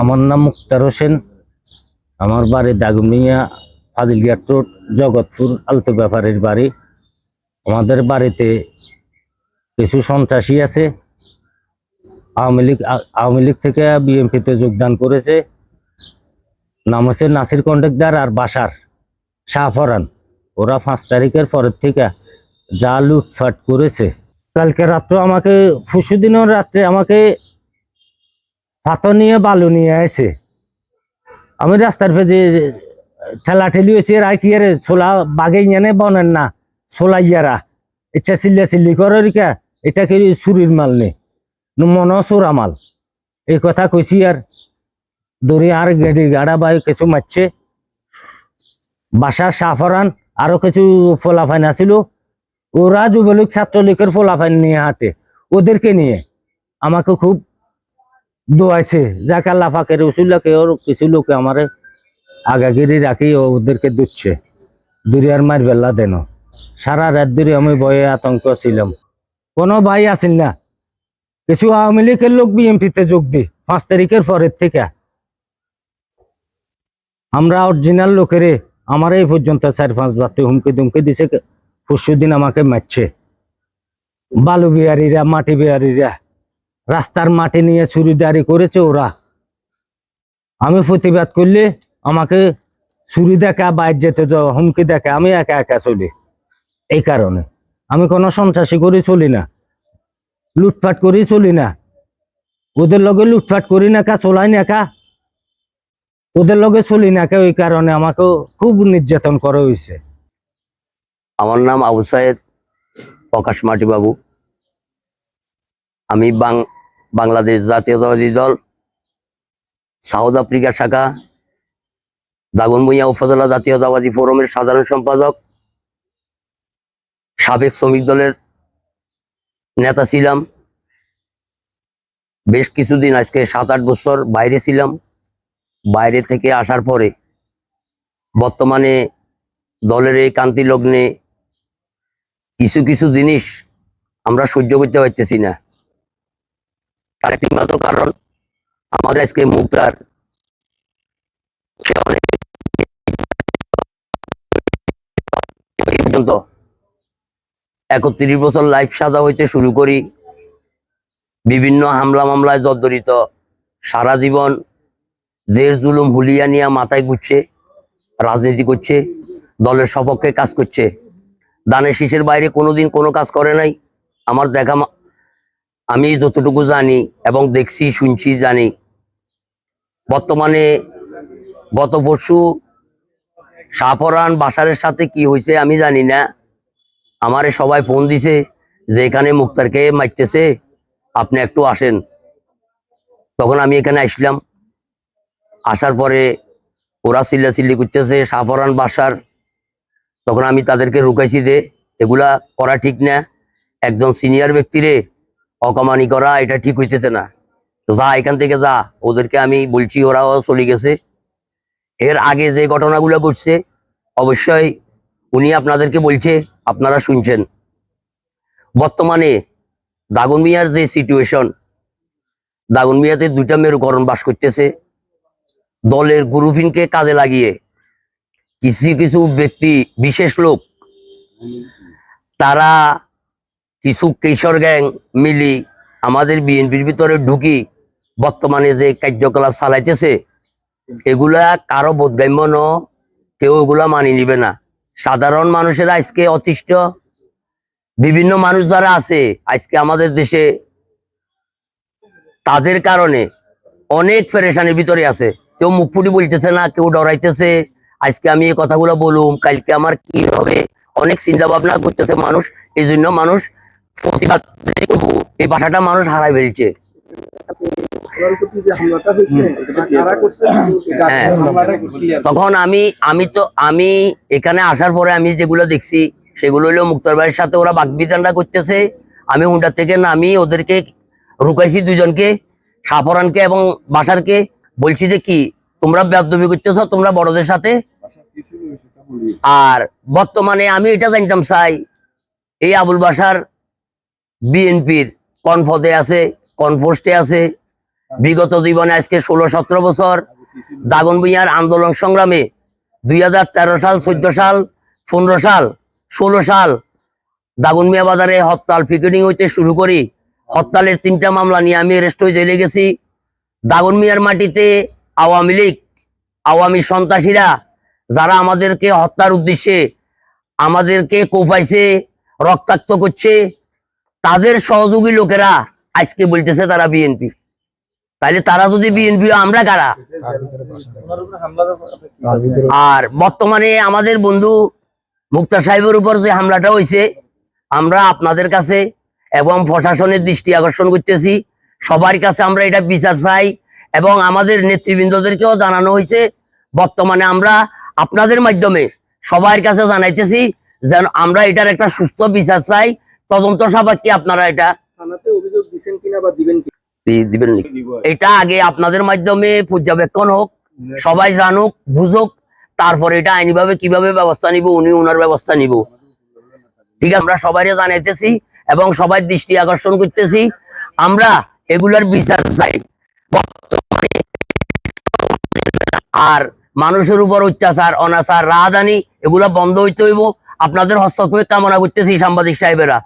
আমার নাম মুক্তার হোসেন। আমার বাড়ি দাগুমিয়া ফাজিলগিয়ার রোড, জগৎপুর, আলতো ব্যাপারের বাড়ি। আমাদের বাড়িতে কিছু সন্ত্রাসী আছে। আওয়ামী লীগ আওয়ামী লীগ থেকে বিএনপিতে যোগদান করেছে। নাম হচ্ছে নাসির কন্ডাক্টার আর বাসার শাহফরান ওরা পাঁচ তারিখের পরের থেকে যা লুটফাট করেছে। কালকে রাত্রে আমাকে পরশু রাত্রে আমাকে পাথর নিয়ে, বালু নিয়ে এসে আমি রাস্তার পেজে ঠেলা ঠেলি হয়েছে রায় কি আর ছোলা বাগে জানে বনেন না, ছোলা ইয়ারা। ইচ্ছা চিল্লা চিল্লি করে রিকা এটা কি চুরির মাল নেই মন চোরা মাল। এই কথা কইছি আর দড়ি আর গেডি গাড়া বাই কিছু মারছে। বাসা সাফরান আরও কিছু ফোলাফাইন আছিল। ওরা যুবলীগ ছাত্রলীগের ফোলাফাইন নিয়ে হাঁটে। ওদেরকে নিয়ে। আমাকে খুব দোয়াইছে, যাকে আল্লাহ ফাঁকের উসুল্লাকে ওর কিছু লোকে আমারে আগাগিরি রাখি ওদেরকে দুচ্ছে। দুরিয়ার মার বেলা দেন। সারা রাত ধরে আমি ভয়ে আতঙ্ক ছিলাম। কোনো ভাই আসিল না? কিছু আওয়ামী লীগের লোক বিএমপিতে যোগ দি পাঁচ তারিখের পরের থেকে। আমরা অরিজিনাল লোকেরে, আমার এই পর্যন্ত চার পাঁচ বারতে হুমকি দুমকি দিছে পরশু দিন আমাকে মারছে। বালু বিহারীরা, মাটি বিহারীরা রাস্তার মাটি নিয়ে চুরিদারি করেছে ওরা। আমি প্রতিবাদ করলে আমাকে চুরি দেখা বাইর যেতে দেওয়া, হুমকি দেখে আমি একা একা চলি। এই কারণে আমি কোনো সন্ত্রাসী করে চলি না। লুটপাট করি চলি না। ওদের লগে লুটপাট করি না কা, চলাই না কা। ওদের লগে চলি না কা ওই কারণে আমাকে খুব নির্যাতন করা হয়েছে। আমার নাম আবু সাহেদ প্রকাশ মাটি বাবু আমি বাং, বাংলাদেশ জাতীয়তাবাদী দল, সাউথ আফ্রিকা শাখা, দাগনভূঞা উপজেলা জাতীয়তাবাদী ফোরামের সাধারণ সম্পাদক, সাবেক শ্রমিক দলের নেতা ছিলাম। বেশ কিছুদিন আজকে সাত আট বছর বাইরে ছিলাম। বাইরে থেকে আসার পরে বর্তমানে দলের এই কান্তি লগ্নে কিছু কিছু জিনিস আমরা সহ্য করতে পারতেছি না। তার একটি মাত্র কারণ আমাদের আজকে মুক্তার একত্রিশ বছর লাইফ সাজা হইতে শুরু করি। বিভিন্ন হামলা মামলায় জর্জরিত সারা জীবন জের জুলুম হুলিয়া নিয়ে মাথায় ঘুরছে, রাজনীতি করছে, দলের সপক্ষে কাজ করছে। দানের শীষের বাইরে কোনোদিন কোনো কাজ করে নাই। আমার দেখা আমি যতটুকু জানি এবং দেখছি, শুনছি, জানি, বর্তমানে গত পরশু সাফরান বাসারের সাথে কি হয়েছে আমি জানি না। আমারে সবাই ফোন দিছে যে এখানে মুক্তারকে মারতেছে, আপনি একটু আসেন। তখন আমি এখানে আসলাম। আসার পরে ওরা চিল্লাচিল্লি করতেছে সাফরান বাসার। তখন আমি তাদেরকে রুকাইছি যে এগুলা করা ঠিক না। একজন সিনিয়র ব্যক্তিরে অকমানি করা, এটা ঠিক হইতেছে না। যা, এখান থেকে যা। ওদেরকে আমি বলছি, ওরাও চলে গেছে। এর আগে যে ঘটনাগুলো ঘটছে, অবশ্যই উনি আপনাদেরকে বলছে, আপনারা শুনছেন। বর্তমানে দাগন মিয়ার যে সিচুয়েশন দাগন মিয়াতে দুইটা মেরুকরণ বাস করতেছে। দলের গ্রুপিনকে কাজে লাগিয়ে কিছু কিছু ব্যক্তি, বিশেষ লোক, তারা কিছু কিশোর গ্যাং মিলি আমাদের বিএনপির ভিতরে ঢুকি বর্তমানে যে কার্যকলাপ চালাইতেছে, এগুলা কারও বোধগাম্য ন কেউ এগুলা মানি নিবে না। সাধারণ মানুষের আজকে অতিষ্ঠ, বিভিন্ন মানুষ যারা আছে, আজকে আমাদের দেশে তাদের কারণে অনেক ফেরেশানির ভিতরে আছে। কেউ মুখ ফুটি বলতেছে না, কেউ ডরাইতেছে, আজকে আমি এই কথাগুলো বলুম, কালকে আমার কি হবে? অনেক চিন্তা ভাবনা করতেছে মানুষ এই জন্য মানুষ প্রতিবাদ এই ভাষাটা মানুষ হারাই ফেলছে। হ্যাঁ। তখন আমি আমি তো, আমি এখানে আসার পরে আমি যেগুলো দেখছি, সেগুলো হলো মুক্তার ভাইয়ের সাথে ওরা বাগবিধানটা করতেছে। আমি হুন্ডার থেকে নামি ওদেরকে রুকাইছি দুজনকে সাফরানকে এবং বাসারকে। বলছি যে কি, তোমরা ব্যাপদবি করতেছ, তোমরা বড়দের সাথে। আর বর্তমানে আমি এটা জানতাম চাই এই আবুল বাসার বিএনপির কনফতে আছে, কনফোস্টে আছে। বিগত জীবনে আজকে ষোলো, সতেরো বছর দাগন ভূঁইয়ার আন্দোলন সংগ্রামে দুই হাজার তেরো সাল, চোদ্দ সাল, পনেরো সাল, ষোলো সাল দাগন মিয়া বাজারে হরতাল পিকেটিং হইতে শুরু করি। হরতালের তিনটা মামলা নিয়ে আমি অ্যারেস্ট হয়ে জেলে গেছি। দাগন মিয়ার মাটিতে আওয়ামী লীগ, আওয়ামী সন্ত্রাসীরা যারা আমাদেরকে হত্যার উদ্দেশ্যে আমাদেরকে কোপাইছে, রক্তাক্ত করছে তাদের সহযোগী লোকেরা আজকে বলতেছে তারা বিএনপি। তাইলে তারা যদি বিএনপি আমরা কারা? আর বর্তমানে আমাদের বন্ধু মুক্তা সাহেবের উপর যে হামলাটা হয়েছে আমরা আপনাদের কাছে এবং প্রশাসনের দৃষ্টি আকর্ষণ করতেছি। সবার কাছে আমরা এটা বিচার চাই এবং আমাদের নেতৃবৃন্দদেরকেও জানানো হয়েছে বর্তমানে আমরা আপনাদের মাধ্যমে সবার কাছে জানাইতেছি যেন আমরা এটার একটা সুস্থ বিচার চাই। তদন্ত সাপেক্ষে আপনারা এটা দিবেন? এটা আগে আপনাদের মাধ্যমে পর্যবেক্ষণ হোক সবাই জানুক বুঝুক তারপরে এটা আইনিভাবে কীভাবে ব্যবস্থা নিব উনি উনার ব্যবস্থা নিব। ঠিক আছে আমরা সবাই জানাইতেছি এবং সবাই দৃষ্টি আকর্ষণ করতেছি। আমরা এগুলার বিচার চাই। বর্তমানে আর মানুষের উপর অত্যাচার অনাচার রাহাদানি এগুলা বন্ধ হইতে হইব। আপনাদের হস্তক্ষেপ কামনা করতেছি সাংবাদিক সাহেবেরা।